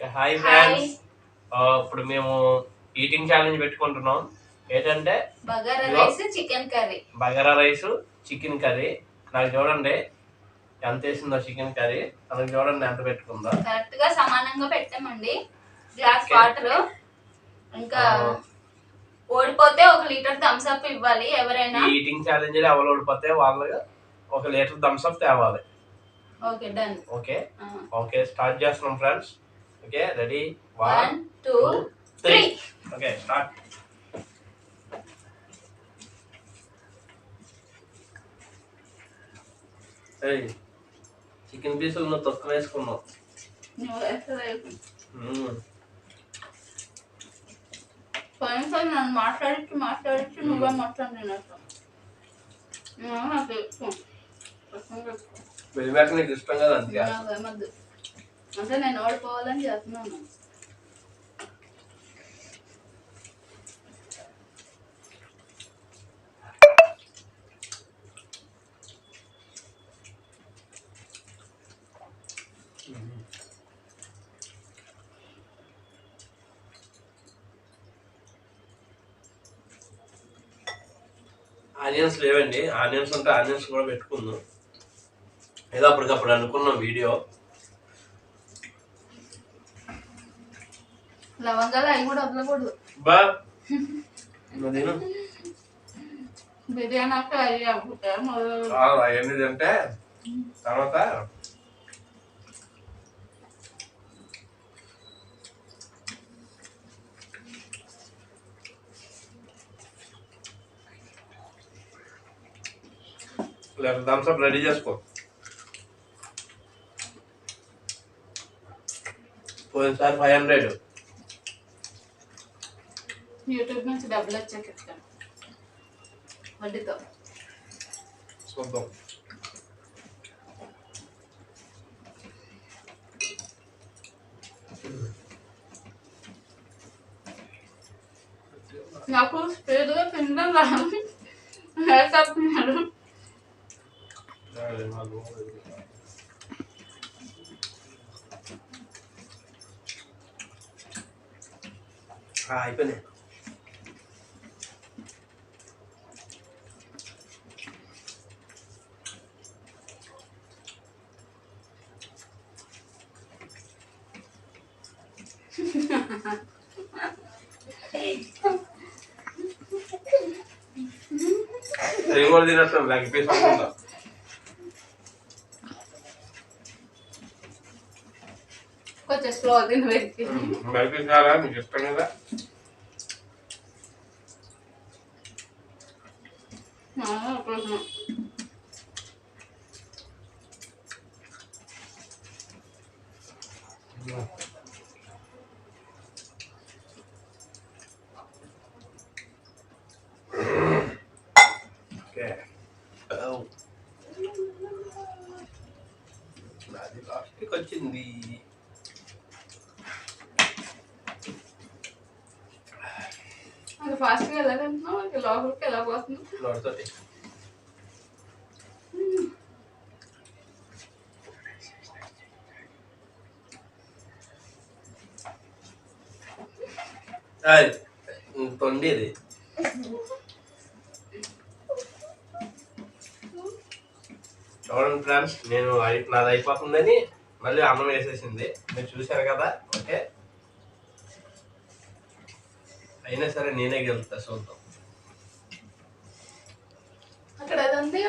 Hi friends ఇప్పుడు మేము eating challenge పెట్టుకుంటున్నాం. ఏంటంటే bagara. Rice chicken curry bagara rice chicken curry నాకు చూడండి ఎంత వేసిందో చికెన్ కర్రీ మనకు చూడండి ఎంత పెట్టుకుందో. కరెక్ట్గా సమానంగా పెట్టామండి. గ్లాస్. వాటర్ ఇంకా. ఓడిపోతే ఒక లీటర్ థమ్స్ అప్ ఇవ్వాలి ఎవరైనా. ఈ ఈటింగ్ ఛాలెంజ్ ఎవరు ఓడిపోతే వాళ్ళు ఒక లీటర్ థమ్స్ అప్ తేవాలి. Okay done okay okay start చేస్తున్నాం friends okay ready one two three okay start chicken పీసులు నువ్వు తొక్క వేసుకున్నావు. పోయినసారి నన్ను మాట్లాడించి మాట్లాడించి నువ్వే తినేస్తావు నాకు. వెళ్ళాక నీకు ఇష్టం కదా ఏమొద్దు. అంటే నేను ఓడిపోవాలని చేస్తున్నాను. ఆనియన్స్ లేవండి. ఆనియన్స్ ఉంటే ఆనియన్స్ కూడా పెట్టుకుందాం. ఏదో అప్పటికప్పుడు అనుకున్నాం వీడియో. లవంగాలు అవి కూడా వదలకూడదు. బా. బిర్యానీ అంటే అవి అవన్నీ తింటే తర్వాత లేదు థమ్స్ అప్ రెడీ చేసుకో. పోయినసారి ఫైవ్ హండ్రెడ్ యూట్యూబ్ నుంచి డబ్బులు వచ్చాక ఇస్తాను వడ్డీతో చూద్దాం నాకు స్పీడ్గా తినడం రాదు వేసేస్తున్నాడు అయిపోయినాయి కూడా తినట్టు లెగ్ పీస్ అనుకుంటా కొంచెం స్లో తిన వ్యక్తి లెగ్ పీస్ కాదా మీకు ఇష్టం కదా okay అది లాస్ట్కి వచ్చింది అది ఫాస్ట్గా ఎలా తింటున్నావు అది లోపలికి ఎలా పోతుంది నోటితోటి అది తొండి ఇది చూడండి ఫ్రెండ్స్ నేను నాది అయిపోతుందని మళ్ళీ అన్నం వేసేసింది. మీరు చూశారు కదా? ఓకే. అయినా సరే నేనే గెలుస్తా చూద్దాం. అక్కడ ఉంది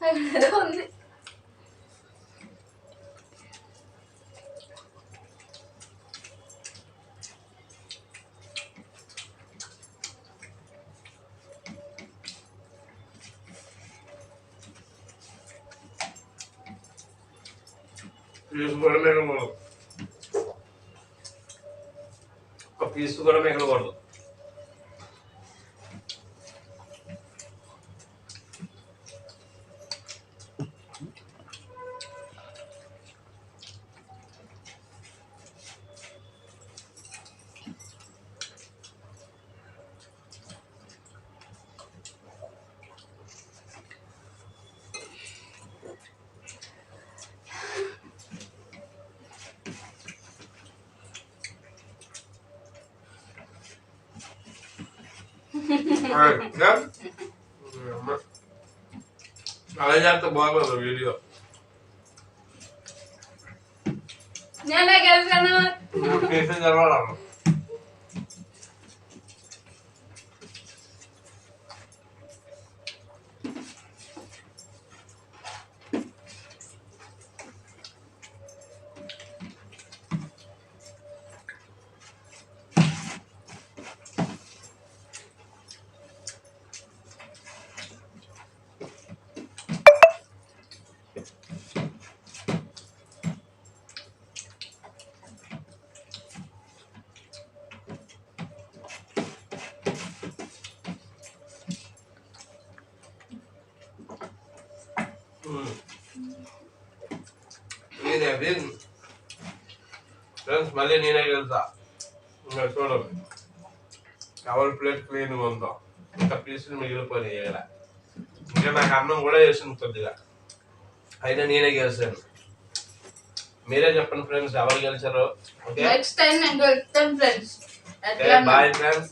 అక్కడ ఉంది. పీసు కూడా మిగలకూడదు ఒక పీసు కూడా మిగలకూడదు అలా చేస్తే బాగోదు వీడియో నేనే గెలిచాను నేనే విన్ ఫ్రెండ్స్ మళ్ళీ నేనే వెళ్తా. ఇంకా చూడండి ఎవరి ప్లేట్ క్లీన్గా ఉందో. ఇంకా పీసులు మిగిలిపోయినాయి ఇక్కడ. ఇంకా నాకు అన్నం కూడా వేసింది కొద్దిగా. అయినా నేనే గెలిచాను. మీరే చెప్పండి ఫ్రెండ్స్ ఎవరు గెలిచారో ఓకే? నెక్స్ట్ టైం నేను గెలుస్తాను ఫ్రెండ్స్. Bye friends